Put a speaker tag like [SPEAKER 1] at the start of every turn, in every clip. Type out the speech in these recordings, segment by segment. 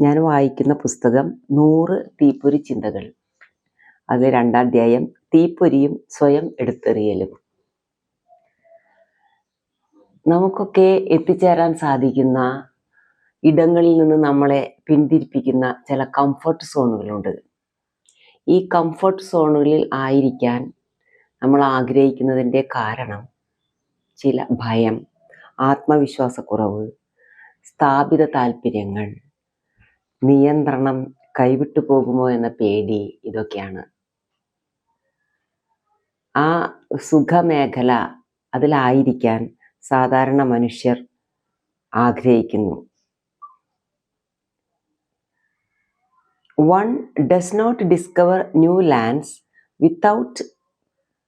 [SPEAKER 1] ഞാൻ വായിക്കുന്ന പുസ്തകം നൂറ് തീപ്പൊരി ചിന്തകൾ. അത് രണ്ടാം അധ്യായം തീപ്പൊരിയും സ്വയം എടുത്തെറിയലും. നമുക്കൊക്കെ എത്തിച്ചേരാൻ സാധിക്കുന്ന ഇടങ്ങളിൽ നിന്ന് നമ്മളെ പിന്തിരിപ്പിക്കുന്ന ചില കംഫർട്ട് സോണുകളുണ്ട് ഈ കംഫർട്ട് സോണുകളിൽ ആയിരിക്കാൻ നമ്മൾ ആഗ്രഹിക്കുന്നതിന്റെ കാരണം ചില ഭയം ആത്മവിശ്വാസക്കുറവ് സ്ഥാപിത താല്പര്യങ്ങൾ നിയന്ത്രണം കൈവിട്ടു പോകുമോ എന്ന പേടി ഇതൊക്കെയാണ്. ആ സുഖമേഖല അതിലായിരിക്കാൻ സാധാരണ മനുഷ്യർ ആഗ്രഹിക്കുന്നു. One does not discover new lands without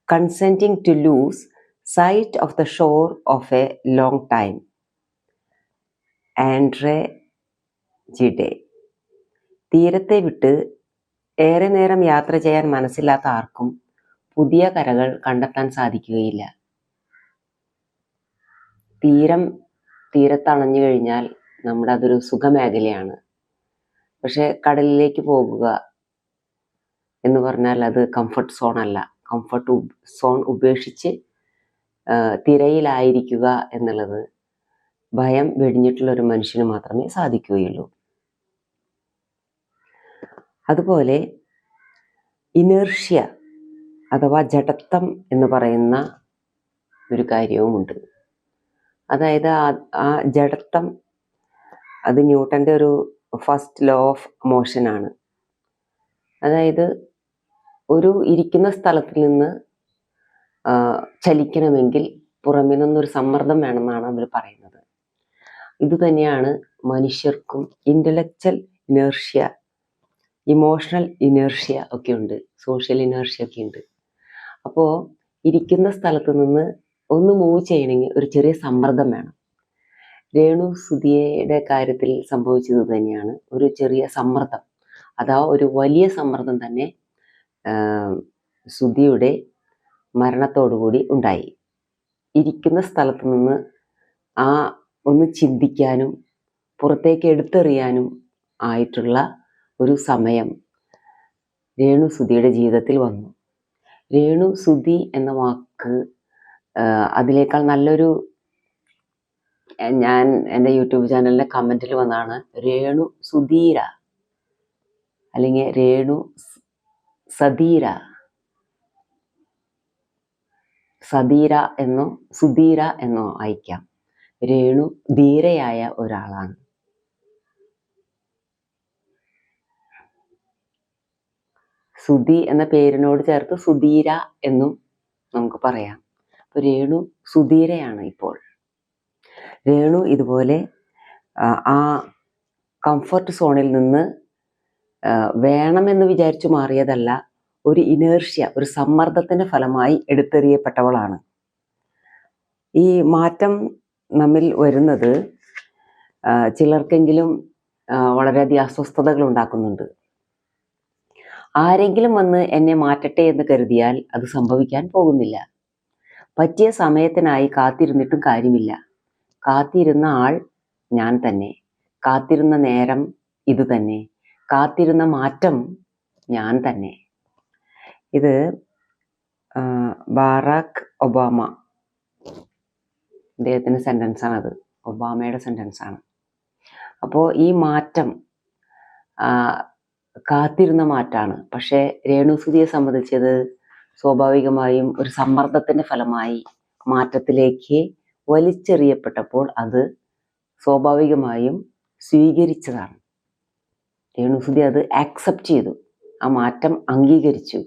[SPEAKER 1] consenting to lose sight of the shore of a long time Andre Gide തീരത്തെ വിട്ട് ഏറെ നേരം യാത്ര ചെയ്യാൻ മനസ്സില്ലാത്ത ആർക്കും പുതിയ കരകൾ കണ്ടെത്താൻ സാധിക്കുകയില്ല. തീരം തീരത്തണഞ്ഞു കഴിഞ്ഞാൽ നമ്മുടെ അതൊരു സുഖമേഖലയാണ്. പക്ഷെ കടലിലേക്ക് പോകുക എന്ന് പറഞ്ഞാൽ അത് കംഫർട്ട് സോൺ അല്ല. കംഫർട്ട് സോൺ ഉപേക്ഷിച്ച് തിരയിലായിരിക്കുക എന്നുള്ളത് ഭയം വെടിഞ്ഞിട്ടുള്ള ഒരു മനുഷ്യന് മാത്രമേ സാധിക്കുകയുള്ളൂ. അതുപോലെ ഇനേർഷ്യ അഥവാ ജഡത്വം എന്ന് പറയുന്ന ഒരു കാര്യവുമുണ്ട്. അതായത് ആ- ജഡത്വം അത് ന്യൂട്ടന്റെ ഒരു ഫസ്റ്റ് ലോ ഓഫ് മോഷനാണ് അതായത് ഒരു ഇരിക്കുന്ന സ്ഥലത്തിൽ നിന്ന് ചലിക്കണമെങ്കിൽ പുറമേ നിന്നൊരു സമ്മർദ്ദം വേണമെന്നാണ് അവർ പറയുന്നത്. ഇതുതന്നെയാണ് മനുഷ്യർക്കും ഇന്റലക്ച്വൽ ഇനേർഷ്യ ഇമോഷണൽ ഇനേർഷ്യ ഒക്കെ ഉണ്ട് സോഷ്യൽ ഇനേർഷ്യ ഒക്കെ ഉണ്ട്. അപ്പോൾ ഇരിക്കുന്ന സ്ഥലത്ത് നിന്ന് ഒന്ന് മൂവ് ചെയ്യണമെങ്കിൽ ഒരു ചെറിയ സമ്മർദ്ദം വേണം. രേണു സുധിയയുടെ കാര്യത്തിൽ സംഭവിച്ചത് തന്നെയാണ് ഒരു ചെറിയ സമ്മർദ്ദം. അതാ ഒരു വലിയ സമ്മർദ്ദം തന്നെ സുധിയുടെ മരണത്തോടുകൂടി ഉണ്ടായി. ഇരിക്കുന്ന സ്ഥലത്ത് നിന്ന് ആ ഒന്ന് ചിന്തിക്കാനും പുറത്തേക്ക് എടുത്തെറിയാനും ആയിട്ടുള്ള ഒരു സമയം രേണു സുധിയുടെ ജീവിതത്തിൽ വന്നു. രേണു സുധി എന്ന വാക്ക് അതിലേക്കാൾ നല്ലൊരു ഞാൻ എന്റെ യൂട്യൂബ് ചാനലിന്റെ കമന്റിൽ വന്നാണ് രേണു സുധീര അല്ലെങ്കിൽ രേണു സതീര സധീര. എന്നോ സുധീര എന്നോ അയക്കാം രേണു ധീരയായ ഒരാളാണ്. സുധി എന്ന പേരിനോട് ചേർത്ത് സുധീര എന്നും നമുക്ക് പറയാം. അപ്പൊ രേണു സുധീരയാണ് ഇപ്പോൾ. രേണു ഇതുപോലെ ആ, കംഫർട്ട് സോണിൽ നിന്ന് വേണമെന്ന് വിചാരിച്ചു മാറിയതല്ല ഒരു ഇനേർഷ്യ ഒരു സമ്മർദ്ദത്തിന്റെ ഫലമായി എടുത്തെറിയപ്പെട്ടവളാണ്. ഈ മാറ്റം നമ്മിൽ വരുന്നത് ചിലർക്കെങ്കിലും വളരെയധികം അസ്വസ്ഥതകൾ ഉണ്ടാക്കുന്നുണ്ട്. ആരെങ്കിലും വന്ന് എന്നെ മാറ്റട്ടെ എന്ന് കരുതിയാൽ അത് സംഭവിക്കാൻ പോകുന്നില്ല. പറ്റിയ സമയത്തിനായി കാത്തിരുന്നിട്ടും കാര്യമില്ല. കാത്തിരുന്ന ആൾ ഞാൻ തന്നെ. കാത്തിരുന്ന നേരം ഇത് തന്നെ. കാത്തിരുന്ന മാറ്റം ഞാൻ തന്നെ. ഇത് ബാറാഖ് ഒബാമ. അദ്ദേഹത്തിന്റെ സെന്റൻസ് അത് ഒബാമയുടെ സെന്റൻസ് ആണ് അപ്പോൾ ഈ മാറ്റം കാത്തിരുന്ന മാറ്റാണ്. പക്ഷേ രേണുസുതിയെ സംബന്ധിച്ചത് സ്വാഭാവികമായും ഒരു സമ്മർദ്ദത്തിന്റെ ഫലമായി മാറ്റത്തിലേക്ക് വലിച്ചെറിയപ്പെട്ടപ്പോൾ അത് സ്വാഭാവികമായും സ്വീകരിച്ചതാണ്. രേണുസുതി അത് ആക്സെപ്റ്റ് ചെയ്തു. ആ മാറ്റം അംഗീകരിച്ചു.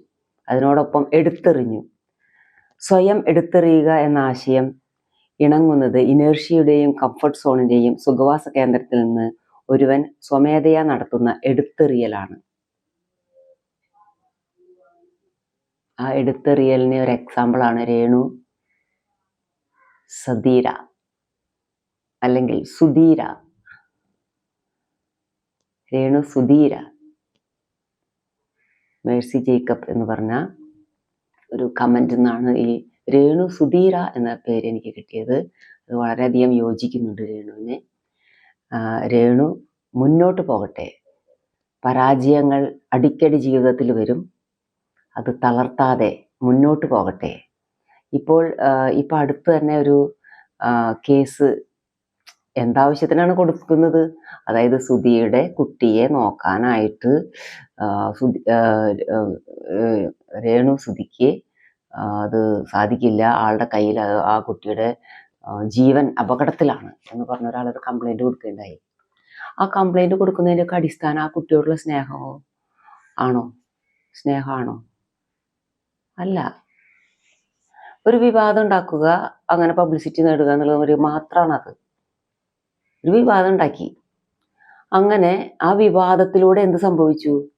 [SPEAKER 1] അതിനോടൊപ്പം എടുത്തെറിഞ്ഞു. സ്വയം എടുത്തെറിയുക എന്ന ആശയം ഇണങ്ങുന്നത് ഇനേർഷ്യയുടെയും കംഫർട്ട് സോണിന്റെയും സുഖവാസ കേന്ദ്രത്തിൽ നിന്ന് ഒരുവൻ സ്വമേധയാ നടത്തുന്ന എടുത്തെറിയലാണ്. ആ എടുത്തെറിയലിന് ഒരു എക്സാമ്പിളാണ് രേണു സധീര അല്ലെങ്കിൽ സുധീര. രേണു സുധീര. മേഴ്സി ജേക്കബ് എന്ന് പറഞ്ഞ ഒരു കമന്റ് നിന്നാണ് ഈ രേണു സുധീര എന്ന പേര് എനിക്ക് കിട്ടിയത്. അത് വളരെയധികം യോജിക്കുന്നുണ്ട് രേണുവിനെ. രേണു മുന്നോട്ട് പോകട്ടെ. പരാജയങ്ങൾ അടിക്കടി ജീവിതത്തിൽ വരും. അത് തളർത്താതെ മുന്നോട്ട് പോകട്ടെ. ഇപ്പോൾ ഇപ്പം അടുത്ത് തന്നെ ഒരു കേസ് എന്താവശ്യത്തിനാണ് കൊടുക്കുന്നത്? അതായത് സുധിയുടെ കുട്ടിയെ നോക്കാനായിട്ട് സുധി രേണു സുധിക്ക് അത് സാധിക്കില്ല. ആളുടെ കയ്യിൽ ആ കുട്ടിയുടെ ജീവൻ അപകടത്തിലാണ് എന്ന് പറഞ്ഞ ഒരാൾ ഒരു കംപ്ലൈന്റ് കൊടുക്കുകയുണ്ടായി. ആ കംപ്ലൈന്റ് കൊടുക്കുന്നതിന്റെയൊക്കെ അടിസ്ഥാനം ആ കുട്ടിയോടുള്ള സ്നേഹമോ ആണോ? സ്നേഹമാണോ? അല്ല. ഒരു വിവാദം ഉണ്ടാക്കുക അങ്ങനെ പബ്ലിസിറ്റി നേടുക എന്നുള്ളത് ഒരു മാത്രമാണത് ഒരു വിവാദം ഉണ്ടാക്കി. അങ്ങനെ ആ വിവാദത്തിലൂടെ എന്ത് സംഭവിച്ചു?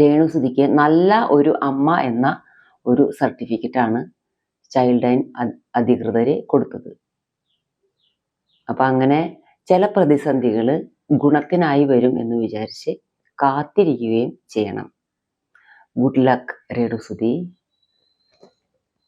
[SPEAKER 1] രേണു സുധിക്ക് നല്ല ഒരു അമ്മ എന്ന ഒരു സർട്ടിഫിക്കറ്റാണ് ചൈൽഡ് ലൈൻ അധികൃതർ കൊടുത്തത്. അപ്പം അങ്ങനെ ചില പ്രതിസന്ധികൾ ഗുണത്തിനായി വരും എന്ന് വിചാരിച്ച് കാത്തിരിക്കുകയും ചെയ്യണം. ഗുഡ് ലക്ക് രേണുസുതി.